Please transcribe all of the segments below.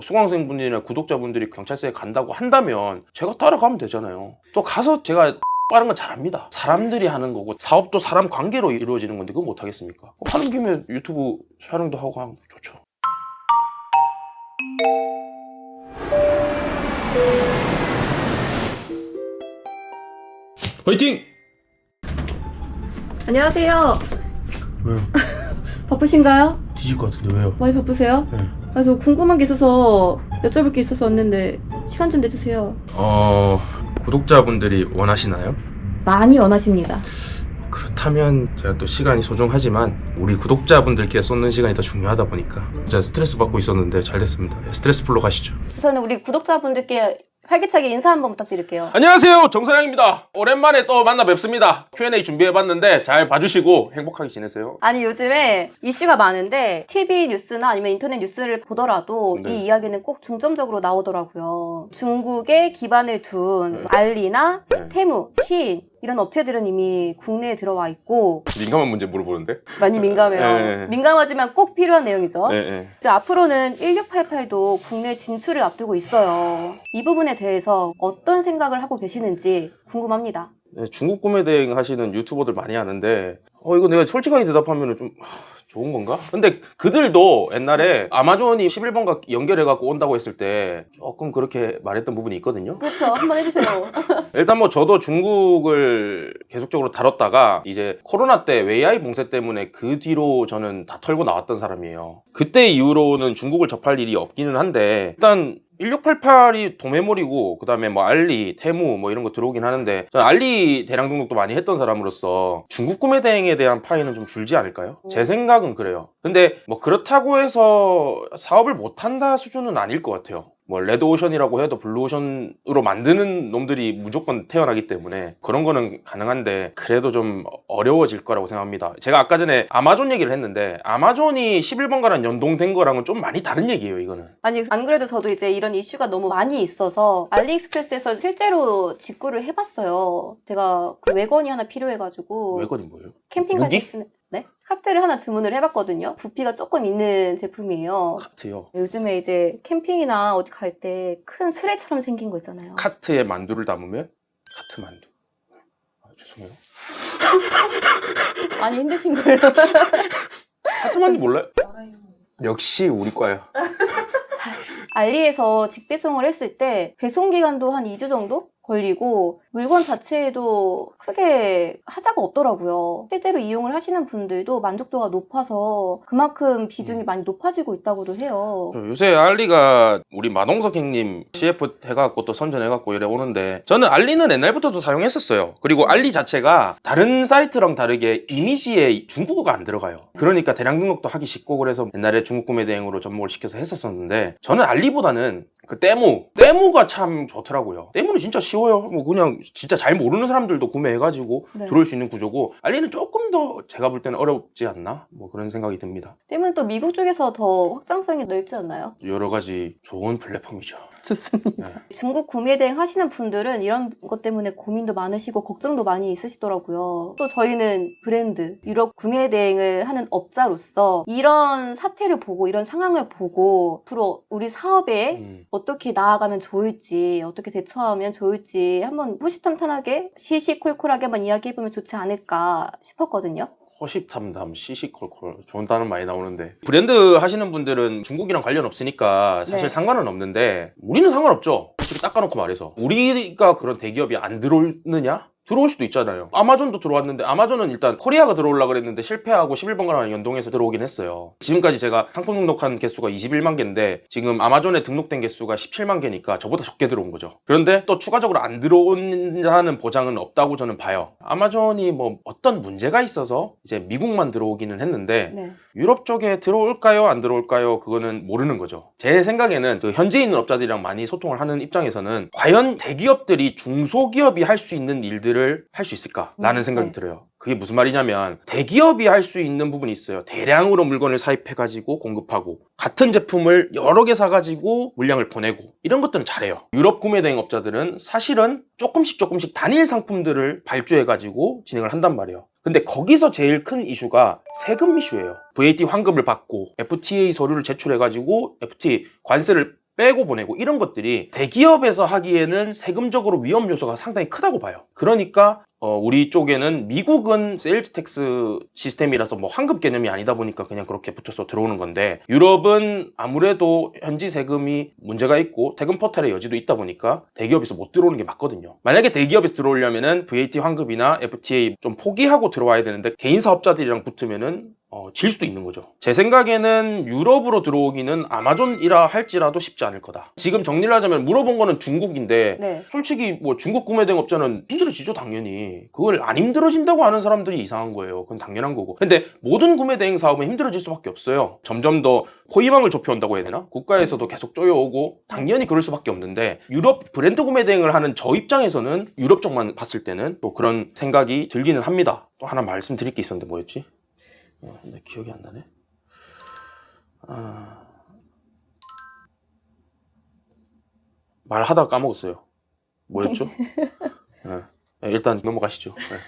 뭐 수강생분들이나 구독자분들이 경찰서에 간다고 한다면 제가 따라가면 되잖아요. 또 가서 제가 빠른 건 잘합니다. 사람들이 하는 거고 사업도 사람 관계로 이루어지는 건데 그거 못 하겠습니까? 하는 김에 유튜브 촬영도 하고 하면 좋죠. 화이팅! 안녕하세요. 왜요? 바쁘신가요? 뒤질 것 같은데 왜요? 많이 바쁘세요? 네. 아, 저 궁금한 게 있어서 여쭤볼 게 있어서 왔는데 시간 좀 내주세요. 어 구독자분들이 원하시나요? 많이 원하십니다. 그렇다면 제가 또 시간이 소중하지만 우리 구독자분들께 쏟는 시간이 더 중요하다 보니까 제가 스트레스 받고 있었는데 잘 됐습니다. 네, 스트레스 풀로 가시죠. 우선은 우리 구독자분들께 활기차게 인사 한번 부탁드릴게요. 안녕하세요 정사장입니다. 오랜만에 또 만나 뵙습니다. Q&A 준비해봤는데 잘 봐주시고 행복하게 지내세요. 아니 요즘에 이슈가 많은데 TV 뉴스나 아니면 인터넷 뉴스를 보더라도 네. 이 이야기는 꼭 중점적으로 나오더라고요. 중국에 기반을 둔 네. 알리나 네. 테무, 시인 이런 업체들은 이미 국내에 들어와 있고 민감한 문제 물어보는데? 많이 민감해요. 네. 민감하지만 꼭 필요한 내용이죠. 네, 네. 이제 앞으로는 1688도 국내 진출을 앞두고 있어요. 이 부분에 대해서 어떤 생각을 하고 계시는지 궁금합니다. 네, 중국 구매 대행 하시는 유튜버들 많이 하는데 어 이거 내가 솔직하게 대답하면 좀 하, 좋은 건가? 근데 그들도 옛날에 아마존이 11번가 연결해갖고 온다고 했을 때 조금 그렇게 말했던 부분이 있거든요. 그렇죠. 한번 해주세요. 일단 뭐 저도 중국을 계속적으로 다뤘다가 이제 코로나 때 웨이아이 봉쇄 때문에 그 뒤로 저는 다 털고 나왔던 사람이에요. 그때 이후로는 중국을 접할 일이 없기는 한데 일단 1688이 도매몰이고 그다음에 뭐 알리, 테무 뭐 이런 거 들어오긴 하는데 저는 알리 대량 등록도 많이 했던 사람으로서 중국 구매 대행에 대한 파이는 좀 줄지 않을까요? 제 생각은 그래요. 근데 뭐 그렇다고 해서 사업을 못 한다 수준은 아닐 것 같아요. 뭐 레드 오션이라고 해도 블루 오션으로 만드는 놈들이 무조건 태어나기 때문에 그런 거는 가능한데 그래도 좀 어려워질 거라고 생각합니다. 제가 아까 전에 아마존 얘기를 했는데 아마존이 11번가랑 연동된 거랑은 좀 많이 다른 얘기예요, 이거는. 아니 안 그래도 저도 이제 이런 이슈가 너무 많이 있어서 알리익스프레스에서 실제로 직구를 해봤어요. 제가 그 외건이 하나 필요해가지고 외건이 뭐예요? 캠핑 갈 때 무기? 쓰는 네 카트를 하나 주문을 해봤거든요. 부피가 조금 있는 제품이에요. 카트요. 요즘에 이제 캠핑이나 어디 갈 때 큰 수레처럼 생긴 거 있잖아요. 카트에 만두를 담으면 카트 만두. 아, 죄송해요. 많이 힘드신 걸로. 카트 만두 몰라요? 역시 우리 과야. 알리에서 직배송을 했을 때 배송 기간도 한 2주 정도 걸리고 물건 자체에도 크게 하자가 없더라고요. 실제로 이용을 하시는 분들도 만족도가 높아서 그만큼 비중이 많이 높아지고 있다고도 해요. 요새 알리가 우리 마동석 형님 CF 해갖고 또 선전해갖고 이래 오는데 저는 알리는 옛날부터도 사용했었어요. 그리고 알리 자체가 다른 사이트랑 다르게 이미지에 중국어가 안 들어가요. 그러니까 대량 등록도 하기 쉽고 그래서 옛날에 중국 구매 대행으로 접목을 시켜서 했었었는데 저는 알리보다는 그 때모 때모가 참 좋더라고요. 때모는 진짜 쉬워요. 뭐 그냥 진짜 잘 모르는 사람들도 구매해가지고 네. 들어올 수 있는 구조고 알리는 조금 더 제가 볼 때는 어렵지 않나 뭐 그런 생각이 듭니다. 때문에 또 미국 쪽에서 더 확장성이 넓지 않나요? 여러 가지 좋은 플랫폼이죠. 좋습니다. 네. 중국 구매 대행 하시는 분들은 이런 것 때문에 고민도 많으시고 걱정도 많이 있으시더라고요. 또 저희는 브랜드, 유럽 구매 대행을 하는 업자로서 이런 사태를 보고 이런 상황을 보고 앞으로 우리 사업에 음. 어떻게 나아가면 좋을지, 어떻게 대처하면 좋을지 한번 호시탐탐하게 시시콜콜하게 한번 이야기해보면 좋지 않을까 싶었거든요. 허십탐담, 시시콜콜 좋은 단어 많이 나오는데 브랜드 하시는 분들은 중국이랑 관련 없으니까 사실 네. 상관은 없는데 우리는 상관없죠. 솔직히 닦아놓고 말해서 우리가 그런 대기업이 안 들어오느냐? 들어올 수도 있잖아요. 아마존도 들어왔는데 아마존은 일단 코리아가 들어오려고 그랬는데 실패하고 11번가랑 연동해서 들어오긴 했어요. 지금까지 제가 상품 등록한 개수가 21만 개인데 지금 아마존에 등록된 개수가 17만 개니까 저보다 적게 들어온 거죠. 그런데 또 추가적으로 안 들어온다는 보장은 없다고 저는 봐요. 아마존이 뭐 어떤 문제가 있어서 이제 미국만 들어오기는 했는데 네. 유럽 쪽에 들어올까요? 안 들어올까요? 그거는 모르는 거죠. 제 생각에는 그 현재 있는 업자들이랑 많이 소통을 하는 입장에서는 과연 대기업들이 중소기업이 할 수 있는 일들을 할 수 있을까라는 음, 생각이 네. 들어요. 그게 무슨 말이냐면 대기업이 할 수 있는 부분이 있어요. 대량으로 물건을 사입해 가지고 공급하고 같은 제품을 여러 개 사 가지고 물량을 보내고 이런 것들은 잘해요. 유럽 구매 대행 업자들은 사실은 조금씩 조금씩 단일 상품들을 발주해 가지고 진행을 한단 말이에요. 근데 거기서 제일 큰 이슈가 세금 이슈예요. VAT 환급을 받고 FTA 서류를 제출해 가지고 FTA 관세를 빼고 보내고 이런 것들이 대기업에서 하기에는 세금적으로 위험 요소가 상당히 크다고 봐요. 그러니까 어, 우리 쪽에는 미국은 세일즈 텍스 시스템이라서 뭐 환급 개념이 아니다 보니까 그냥 그렇게 붙여서 들어오는 건데 유럽은 아무래도 현지 세금이 문제가 있고 세금 포탈의 여지도 있다 보니까 대기업에서 못 들어오는 게 맞거든요. 만약에 대기업에서 들어오려면은 VAT 환급이나 FTA 좀 포기하고 들어와야 되는데 개인 사업자들이랑 붙으면은 어, 질 수도 있는 거죠. 제 생각에는 유럽으로 들어오기는 아마존이라 할지라도 쉽지 않을 거다. 지금 정리를 하자면 물어본 거는 중국인데 네. 솔직히 뭐 중국 구매 대행업자는 힘들어지죠 당연히. 그걸 안 힘들어진다고 하는 사람들이 이상한 거예요. 그건 당연한 거고. 근데 모든 구매 대행 사업은 힘들어질 수밖에 없어요. 점점 더 포위망을 좁혀온다고 해야 되나? 국가에서도 계속 쪼여오고 당연히 그럴 수밖에 없는데 유럽 브랜드 구매 대행을 하는 저 입장에서는 유럽 쪽만 봤을 때는 또 그런 생각이 들기는 합니다. 또 하나 말씀드릴 게 있었는데 뭐였지 어, 내 기억이 안 나네 아... 말하다가 까먹었어요 뭐였죠? 네. 네, 일단 넘어가시죠. 네.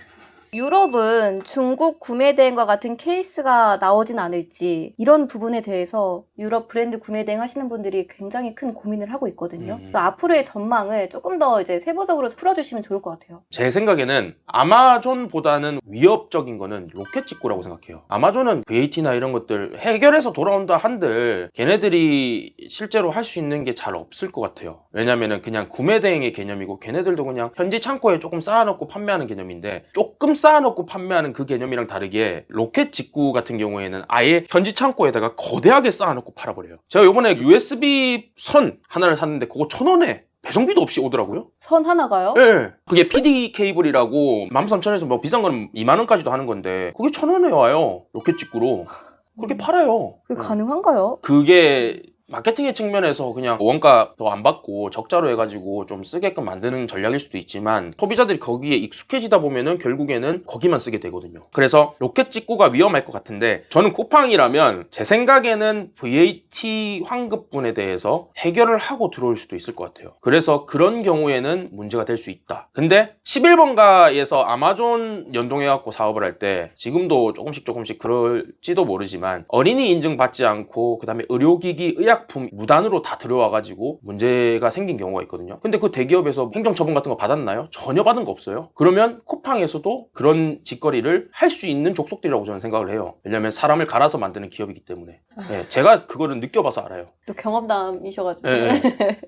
유럽은 중국 구매 대행과 같은 케이스가 나오진 않을지 이런 부분에 대해서 유럽 브랜드 구매 대행 하시는 분들이 굉장히 큰 고민을 하고 있거든요. 음. 또 앞으로의 전망을 조금 더 이제 세부적으로 풀어주시면 좋을 것 같아요. 제 생각에는 아마존보다는 위협적인 거는 로켓 직구라고 생각해요. 아마존은 VAT나 이런 것들 해결해서 돌아온다 한들 걔네들이 실제로 할 수 있는 게 잘 없을 것 같아요. 왜냐면은 그냥 구매 대행의 개념이고 걔네들도 그냥 현지 창고에 조금 쌓아놓고 판매하는 개념인데 조금 쌓아놓고 판매하는 그 개념이랑 다르게 로켓 직구 같은 경우에는 아예 현지 창고에다가 거대하게 쌓아놓고 팔아버려요. 제가 요번에 USB 선 하나를 샀는데 그거 천 원에 배송비도 없이 오더라고요. 선 하나가요? 예. 그게 PD 케이블이라고 13,000원에서 뭐 비싼 거는 2만 원까지도 하는 건데 그게 1,000원에 와요. 로켓 직구로. 그렇게 팔아요. 그게 예. 가능한가요? 그게 마케팅의 측면에서 그냥 원가 더 안 받고 적자로 해가지고 좀 쓰게끔 만드는 전략일 수도 있지만 소비자들이 거기에 익숙해지다 보면은 결국에는 거기만 쓰게 되거든요. 그래서 로켓 직구가 위험할 것 같은데 저는 쿠팡이라면 제 생각에는 VAT 환급분에 대해서 해결을 하고 들어올 수도 있을 것 같아요. 그래서 그런 경우에는 문제가 될 수 있다. 근데 11번가에서 아마존 연동해갖고 사업을 할 때 지금도 조금씩 조금씩 그럴지도 모르지만 어린이 인증 받지 않고 그 다음에 의료기기, 의약 품 무단으로 다 들어와가지고 문제가 생긴 경우가 있거든요. 근데 그 대기업에서 행정처분 같은 거 받았나요? 전혀 받은 거 없어요. 그러면 쿠팡에서도 그런 짓거리를 할 수 있는 족속들이라고 저는 생각을 해요. 왜냐면 사람을 갈아서 만드는 기업이기 때문에. 네, 제가 그거를 느껴봐서 알아요. 또 경험담이셔가지고. 예, 예.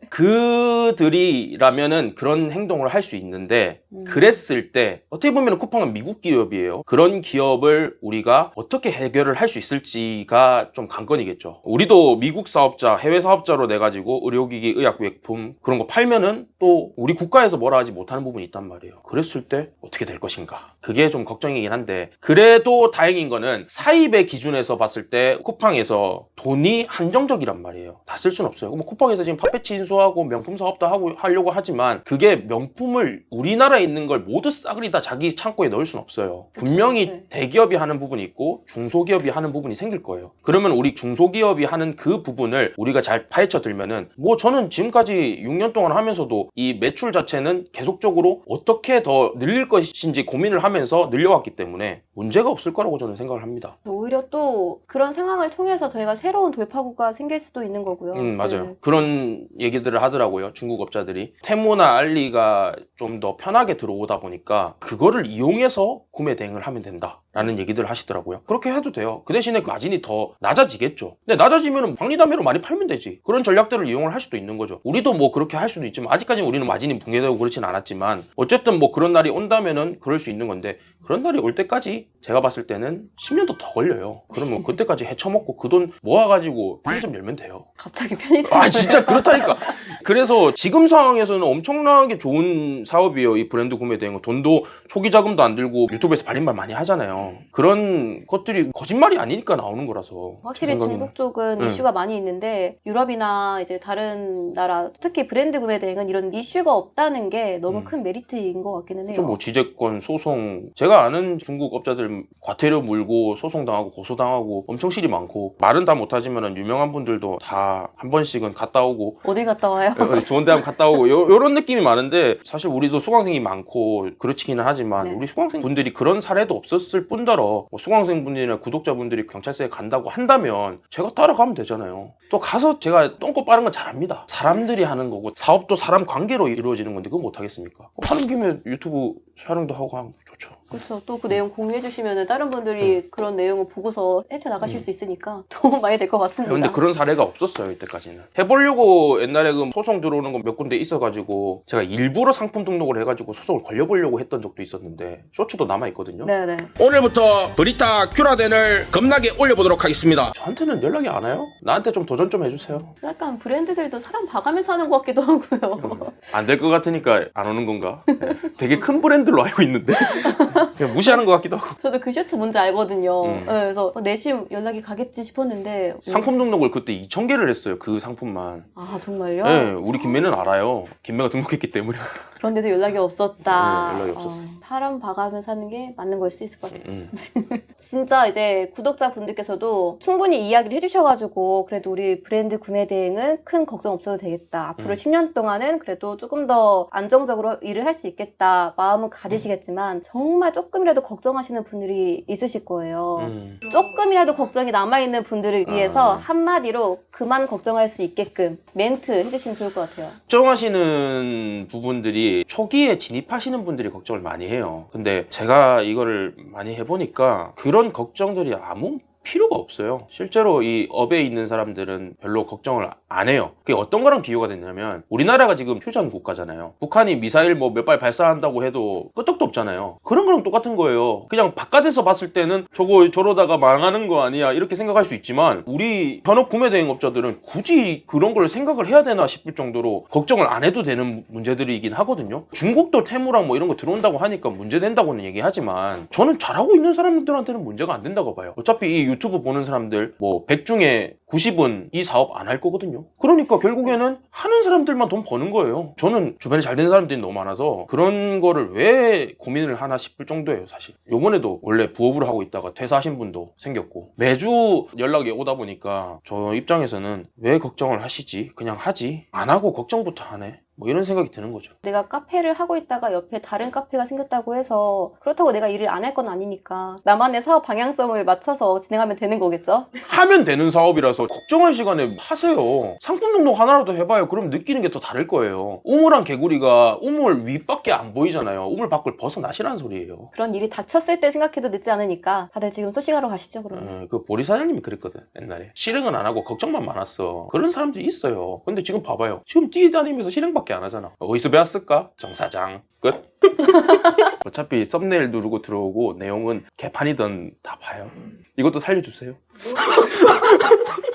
그들이라면은 그런 행동을 할 수 있는데 음. 그랬을 때 어떻게 보면 쿠팡은 미국 기업이에요. 그런 기업을 우리가 어떻게 해결을 할 수 있을지가 좀 관건이겠죠. 우리도 미국 사업 자, 해외 사업자로 내 가지고 의료기기, 의약품 그런 거 팔면은 또 우리 국가에서 뭐라 하지 못하는 부분이 있단 말이에요. 그랬을 때 어떻게 될 것인가? 그게 좀 걱정이긴 한데 그래도 다행인 거는 사입의 기준에서 봤을 때 쿠팡에서 돈이 한정적이란 말이에요. 다 쓸 수는 없어요. 뭐 쿠팡에서 지금 팥배치 인수하고 명품 사업도 하고 하려고 하지만 그게 명품을 우리나라에 있는 걸 모두 싸그리 다 자기 창고에 넣을 수는 없어요. 분명히 네. 대기업이 하는 부분이 있고 중소기업이 하는 부분이 생길 거예요. 그러면 우리 중소기업이 하는 그 부분을 우리가 잘 파헤쳐 들면은 뭐 저는 지금까지 6년 동안 하면서도 이 매출 자체는 계속적으로 어떻게 더 늘릴 것인지 고민을 하면서 늘려왔기 때문에 문제가 없을 거라고 저는 생각을 합니다. 오히려 또 그런 상황을 통해서 저희가 새로운 돌파구가 생길 수도 있는 거고요. 음, 맞아요. 네. 그런 얘기들을 하더라고요. 중국 업자들이. 테무나 알리가 좀 더 편하게 들어오다 보니까 그거를 이용해서 구매 대행을 하면 된다. 라는 얘기들을 하시더라고요. 그렇게 해도 돼요. 그 대신에 그 마진이 더 낮아지겠죠. 근데 낮아지면 박리담회로 많이 팔면 되지. 그런 전략들을 이용을 할 수도 있는 거죠. 우리도 뭐 그렇게 할 수도 있지만 아직까지는 우리는 마진이 붕괴되고 그렇진 않았지만 어쨌든 뭐 그런 날이 온다면은 그럴 수 있는 건데 그런 날이 올 때까지 제가 봤을 때는 10년도 더 걸려요. 그러면 그때까지 헤쳐먹고 그 돈 모아가지고 편의점 열면 돼요. 갑자기 편의점. 아 진짜 그렇다니까. 그래서 지금 상황에서는 엄청나게 좋은 사업이에요. 이 브랜드 구매 대행은 돈도 초기 자금도 안 들고 유튜브에서 발림발 많이 하잖아요. 그런 것들이 거짓말이 아니니까 나오는 거라서. 확실히 제 생각에는. 중국 쪽은 네. 이슈가 많이 있는데 유럽이나 이제 다른 나라 특히 브랜드 구매 대행은 이런 이슈가 없다는 게 너무 음. 큰 메리트인 것 같기는 해요. 좀뭐 지재권 소송 제가 아는 중국 업자들 과태료 물고 소송 당하고 고소 당하고 엄청 실이 많고 말은 다 못하지만 유명한 분들도 다 한 번씩은 갔다 오고 어디 갔다 와요? 어디 좋은 대학 갔다 오고 요, 런 느낌이 많은데 사실 우리도 수강생이 많고 그렇지기는 하지만 네. 우리 수강생 분들이 그런 사례도 없었을 뿐 더러 뭐 수강생 분들이나 구독자분들이 경찰서에 간다고 한다면 제가 따라가면 되잖아요. 또 가서 제가 똥꼬 빠른 건 잘합니다. 사람들이 하는 거고 사업도 사람 관계로 이루어지는 건데 그거 못 하겠습니까? 뭐 하는 김에 유튜브 촬영도 하고 하면 좋죠. 그렇죠. 또 그 내용 공유해 주시면 다른 분들이 그런 내용을 보고서 헤쳐 나가실 수 있으니까 도움 많이 될 것 같습니다. 근데 그런 사례가 없었어요 이때까지는 해보려고 옛날에 그 소송 들어오는 거 몇 군데 있어가지고 제가 일부러 상품 등록을 해가지고 소송을 걸려보려고 했던 적도 있었는데 쇼츠도 남아 있거든요 네네. 오늘부터 브리타 큐라덴을 겁나게 올려보도록 하겠습니다. 저한테는 연락이 안 와요? 나한테 좀 도전 좀 해주세요 약간 브랜드들도 사람 봐가면서 하는 것 같기도 하고요. 안 될 것 같으니까 안 오는 건가? 네. 되게 큰 브랜드로 알고 있는데 그냥 무시하는 것 같기도 하고 저도 그 셔츠 뭔지 알거든요. 음. 네, 그래서 내심 연락이 가겠지 싶었는데 상품 등록을 그때 2,000개를 했어요 그 상품만 아 정말요? 네, 우리 김매는 알아요 김매가 등록했기 때문에 그런데도 연락이 없었다. 네, 연락이 없었어. 어, 사람 봐가면서 하는 게 맞는 걸 수 있을 것 같아요. 음. 진짜 이제 구독자 분들께서도 충분히 이야기를 해주셔가지고 그래도 우리 브랜드 구매 대행은 큰 걱정 없어도 되겠다. 앞으로 음. 10년 동안은 그래도 조금 더 안정적으로 일을 할 수 있겠다. 마음은 가지시겠지만 정말 조금이라도 걱정하시는 분들이 있으실 거예요. 음. 조금이라도 걱정이 남아있는 분들을 위해서 아. 한마디로 그만 걱정할 수 있게끔 멘트 해주시면 좋을 것 같아요. 걱정하시는 부분들이 초기에 진입하시는 분들이 걱정을 많이 해요. 근데 제가 이거를 많이 해보니까 그런 걱정들이 아무 필요가 없어요. 실제로 이 업에 있는 사람들은 별로 걱정을 안 해요. 그게 어떤 거랑 비교가 됐냐면 우리나라가 지금 휴전 국가잖아요. 북한이 미사일 뭐 몇 발 발사한다고 해도 끄떡도 없잖아요. 그런 거랑 똑같은 거예요. 그냥 바깥에서 봤을 때는 저거 저러다가 망하는 거 아니야 이렇게 생각할 수 있지만 우리 현업 구매 대행업자들은 굳이 그런 걸 생각을 해야 되나 싶을 정도로 걱정을 안 해도 되는 문제들이긴 하거든요. 중국도 테무랑 뭐 이런 거 들어온다고 하니까 문제 된다고는 얘기하지만 저는 잘하고 있는 사람들한테는 문제가 안 된다고 봐요. 어차피 이 유튜브 보는 사람들 뭐 100 중에 90은 이 사업 안 할 거거든요. 그러니까 결국에는 하는 사람들만 돈 버는 거예요. 저는 주변에 잘 되는 사람들이 너무 많아서 그런 거를 왜 고민을 하나 싶을 정도예요, 사실. 요번에도 원래 부업을 하고 있다가 퇴사하신 분도 생겼고 매주 연락이 오다 보니까 저 입장에서는 왜 걱정을 하시지? 그냥 하지. 안 하고 걱정부터 하네. 뭐 이런 생각이 드는 거죠. 내가 카페를 하고 있다가 옆에 다른 카페가 생겼다고 해서 그렇다고 내가 일을 안 할 건 아니니까 나만의 사업 방향성을 맞춰서 진행하면 되는 거겠죠? 하면 되는 사업이라서 걱정할 시간에 하세요. 상품 등록 하나라도 해봐요. 그럼 느끼는 게 더 다를 거예요. 우물한 개구리가 우물 윗밖에 안 보이잖아요. 우물 밖을 벗어나시라는 소리예요. 그런 일이 닥쳤을 때 생각해도 늦지 않으니까 다들 지금 소식하러 가시죠 그러면 어, 그 보리 사장님이 그랬거든 옛날에 실행은 안 하고 걱정만 많았어 그런 사람들이 있어요 근데 지금 봐봐요 지금 뛰다니면서 실행 밖에 안 하잖아. 어디서 배웠을까? 정 사장. 끝. 어차피 썸네일 누르고 들어오고 내용은 개판이든 다 봐요. 이것도 살려주세요